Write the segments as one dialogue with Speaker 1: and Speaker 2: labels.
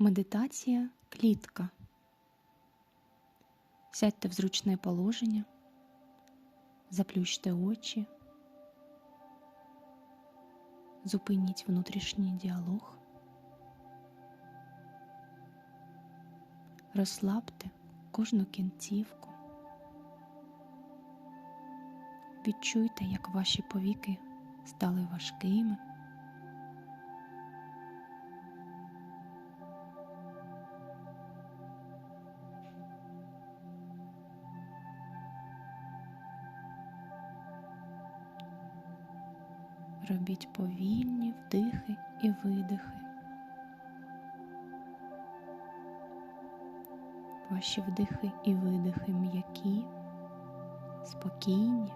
Speaker 1: Медитація клітка. Сядьте в зручне положення, заплющте очі, зупиніть внутрішній діалог, розслабте кожну кінцівку, відчуйте, як ваші повіки стали важкими. Робіть повільні вдихи і видихи. Ваші вдихи і видихи м'які, спокійні,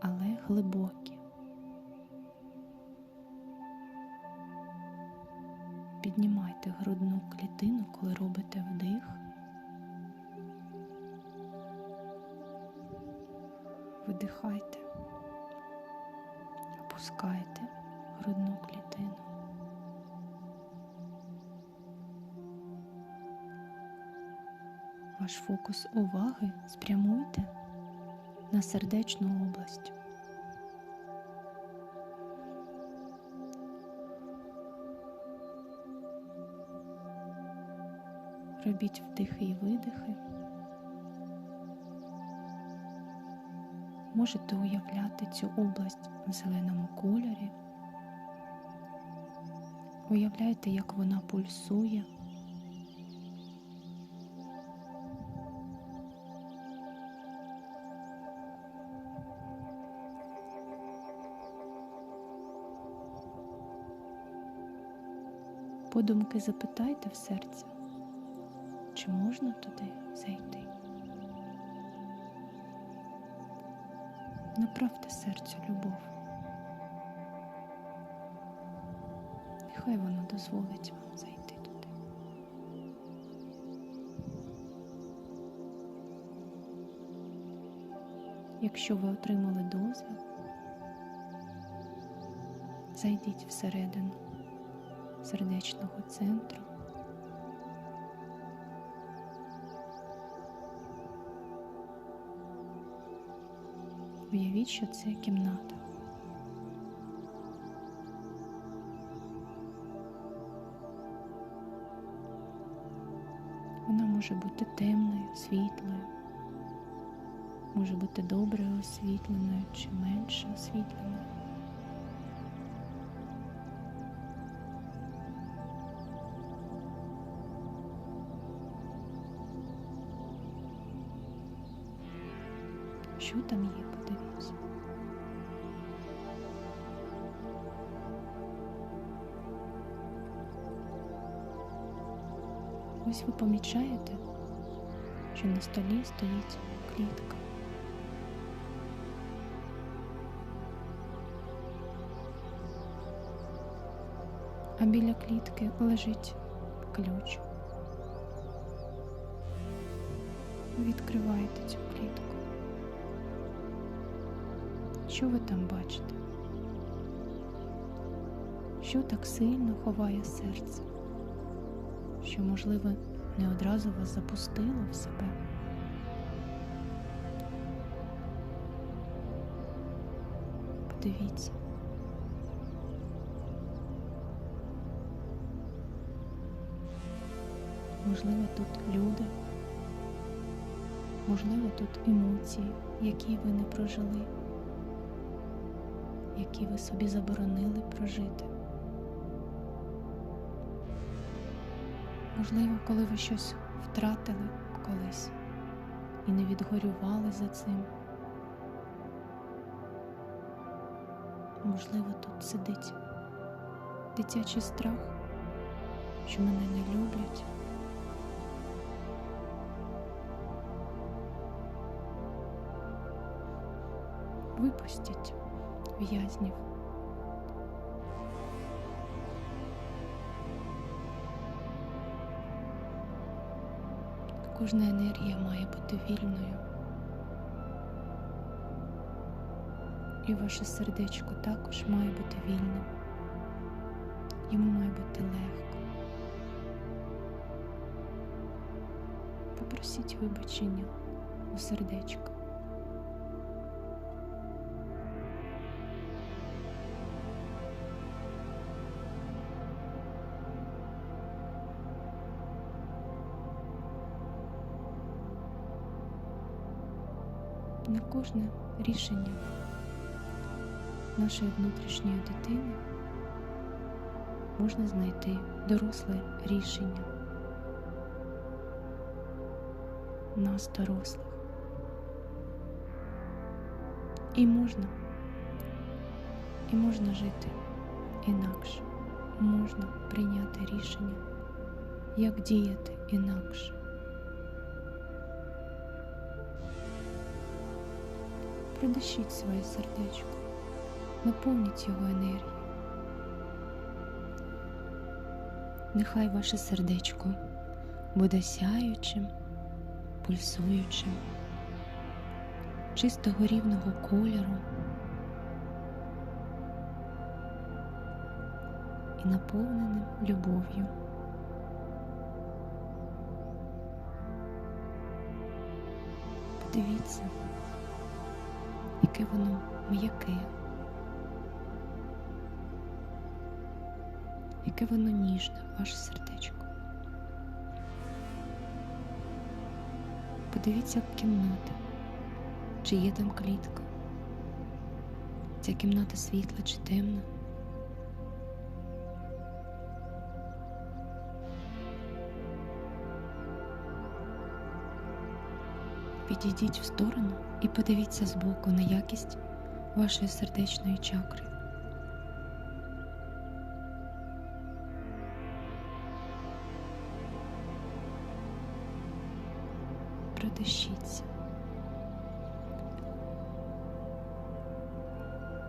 Speaker 1: але глибокі. Піднімайте грудну клітину, коли робите вдих. Видихайте опускайте грудну клітину. Ваш фокус уваги спрямуйте на сердечну область. Робіть вдихи і видихи. Можете уявляти цю область в зеленому кольорі. Уявляйте, як вона пульсує. Подумки запитайте в серці, чи можна туди зайти. Направте серцю любов. Нехай воно дозволить вам зайти туди. Якщо ви отримали дозвіл, зайдіть всередину сердечного центру. Уявіть, що це кімната. Вона може бути темною, світлою, може бути добре освітленою чи менше освітленою. Що там є, Ось ви помічаєте, що на столі стоїть клітка. А біля клітки лежить ключ. Відкриваєте цю клітку. Що ви там бачите? Що так сильно ховає серце? Що, можливо, не одразу вас запустило в себе? Подивіться. Можливо, тут люди, можливо, тут емоції, які ви не прожили які ви собі заборонили прожити. Можливо, коли ви щось втратили колись і не відгорювали за цим. Можливо, тут сидить дитячий страх, що мене не люблять. Випустіть в'язнів. Кожна енергія має бути вільною. І ваше сердечко також має бути вільним. Йому має бути легко. Попросіть вибачення у сердечко. На кожне рішення нашої внутрішньої дитини можна знайти доросле рішення. Нас дорослих. І можна, і можна жити інакше, можна прийняти рішення, як діяти інакше. Придишіть своє сердечко, наповніть його енергією. Нехай ваше сердечко буде сяючим, пульсуючим, чистого рівного кольору і наповненим любов'ю. Подивіться, яке воно м'яке, яке воно ніжне, ваше сердечко. Подивіться в кімнату, чи є там клітка. Ця кімната світла чи темна. Підійдіть в сторону і подивіться збоку на якість вашої сердечної чакри. Продишіться.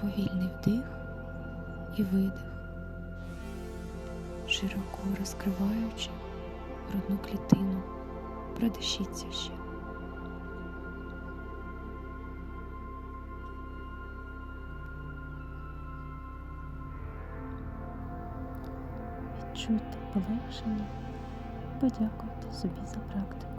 Speaker 1: Повільний вдих і видих, широко розкриваючи грудну клітину. Продишіться ще. Відчуйте полегшення, подякуйте собі за практику.